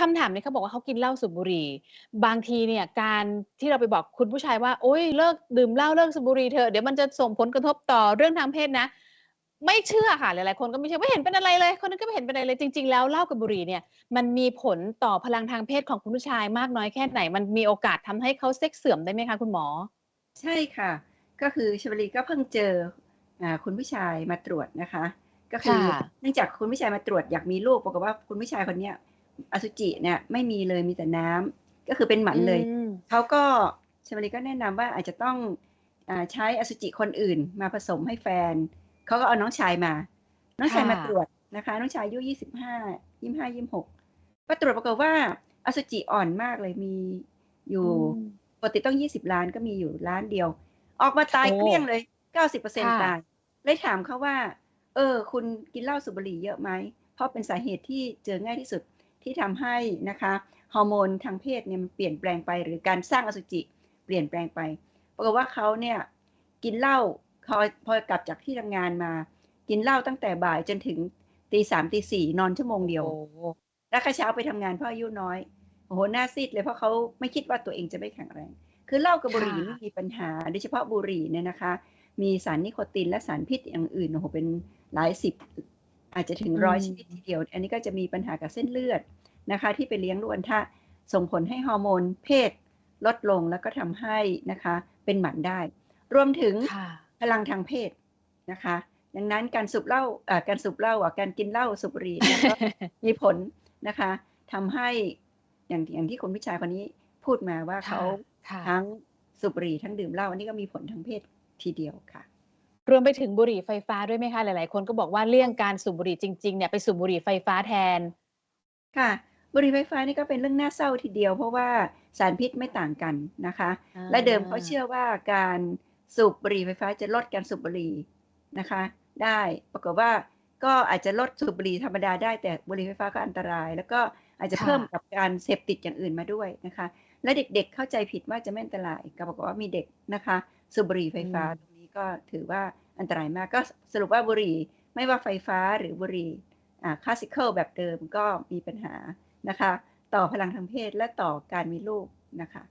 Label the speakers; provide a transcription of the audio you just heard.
Speaker 1: คำถามนี้เขาบอกว่าเขากินเหล้าสูบบุหรี่ บางทีเนี่ยการที่เราไปบอกคุณผู้ชายว่าโอ๊ยเลิกดื่มเหล้าเลิกสูบบุหรี่เถอะเดี๋ยวมันจะส่งผลกระทบต่อเรื่องทางเพศนะ ไม่เชื่อค่ะหลายๆคนก็ไม่เชื่อไม่เห็นเป็นอะไรเลย คนนั้นก็ไม่เห็นเป็นอะไรเลยจริง ๆ แล้วเหล้ากับบุหรี่เนี่ยมันมีผลต่อพลังทางเพศของคุณผู้ชายมากน้อยแค่ไหน?มันมีโอกาสทำให้เขาเซ็กส์เสื่อมได้ไหมคะคุณหมอ?
Speaker 2: ใช่ค่ะ ก็คือชลบุรีก็เพิ่งเจออ่าคุณผู้ชายมาตรวจนะคะ ก็คื
Speaker 1: ค่
Speaker 2: อะเนื่องจากคุณผู้ชายมาตรวจอยากมีลูกปรากฏว่าคุณผู้ชายคนเนี้ย อสุจิเนี่ยไม่มีเลยมีแต่น้ำก็คือเป็นหมั
Speaker 1: อื
Speaker 2: นเลย
Speaker 1: ม
Speaker 2: เขาก็ชลบุรีก็แนะนำว่าอาจจะต้องอ่าใช้อสุจิคนอื่นมาผสมให้แฟนเขาก็เอาน้องชายมา น้อง
Speaker 1: ค
Speaker 2: ชา่ยมาตระวจนะคะ น้องชายอายุ25 25-26มาตรวจปรากฏว่าอสุจิอ่อนมากเลยมีอยู
Speaker 1: อื่ม
Speaker 2: ปกติต้อง20ล้านก็มีอยู่ล้านเดียว ออกมาตา
Speaker 1: โยอ้
Speaker 2: เกลี้ยงเลย
Speaker 1: ค่
Speaker 2: 90%ตาะยเลยถามเขาว่า"เออ คุณกินเหล้าสูบบุหรี่เยอะไหม?"เพราะเป็นสาเหตุที่เจอง่ายที่สุด ที่ทำให้นะคะฮอร์โมนทางเพศเนี่ยมันเปลี่ยนแปลงไป หรือการสร้างอสุจิเปลี่ยนแปลงไปปรากฏว่าเขาเนี่ยกินเหล้าพอพอกลับจากที่ทำงานมา กินเหล้าตั้งแต่บ่ายจนถึงตี3ตี4นอนชั่วโมงเดียว
Speaker 1: โอ้โฮ
Speaker 2: แล้วก็เช้าไปทำงานเพราะอายุน้อยโอ้โฮหน้าซีดเลยเพราะเขาไม่คิดว่าตัวเองจะไม่แข็งแรง คือเหล้ากับบุหรี่ไม่มีปัญหา โดยเฉพาะบุหรี่เนี่ยนะคะ มีสารนิโคตินและสารพิษอย่างอื่นโอ้โฮเป็นหลายสิบ อาจจะถึง
Speaker 1: อื
Speaker 2: 100ชนิดที
Speaker 1: ม
Speaker 2: เดียว อันนี้ก็จะมีปัญหากับเส้นเลือดนะคะ ที่ไปเลี้ยงลูกอัณฑะส่งผลให้ฮอร์โมนเพศลดลงแล้วก็ทำให้นะคะเป็นหมันได้ รวมถึง
Speaker 1: ค่ะ
Speaker 2: พลังทางเพศนะคะดังนั้นการสูบเหล้าอ่าการสูบเหล้าอะการกินเหล้าสูบบุหรี่เนี่ยก็มีผลนะคะทำให้อย่างอย่างที่คุณผู้ชายคนนี้พูดมาว่า
Speaker 1: ค
Speaker 2: เข่ะา
Speaker 1: ค่ะ
Speaker 2: ทั้งสูบบุหรี่ทั้งดื่มเหล้าอันนี้ก็มีผลทางเพศทีเดียวค่ะ
Speaker 1: รวมไปถึงบุหรี่ไฟฟ้าด้วยไหมคะ?หลาย ๆ คนก็บอกว่าเลี่ยงการสูบบุหรี่จริง ๆ เนี่ยไปสูบบุหรี่ไฟฟ้าแทน
Speaker 2: ค่ะ บุหรี่ไฟฟ้านี่ก็เป็นเรื่องน่าเศร้าทีเดียว เพราะว่าสารพิษไม่ต่างกันนะคะ
Speaker 1: อ
Speaker 2: และเดิมเขาเชื่าอว่าการสูบบุหรี่ไฟฟ้าจะลดการสูบบุหรี่นะคะ ได้ปรากฏว่าก็อาจจะลดสูบบุหรี่ธรรมดาได้แต่บุหรี่ไฟฟ้าก็อันตราย แล้วก็อาจจะ
Speaker 1: ค
Speaker 2: เพ่ิ่มะกับการเสพติดอย่างอื่นมาด้วยนะคะ และเด็กๆเข้าใจผิดว่าจะไม่อันตรายก็ปรากฏว่ามีเด็กนะคะสูบบุหรี่ไฟ
Speaker 1: อื
Speaker 2: ฟ้า
Speaker 1: ม
Speaker 2: ตรง นี้ก็ถือว่าอันตรายมากก็สรุปว่าบุหรี่ไม่ว่าไฟฟ้าหรือบุหรี่คลาสสิคอลแบบเดิมก็มีปัญหานะคะ ต่อพลังทางเพศและต่อการมีลูกนะคะ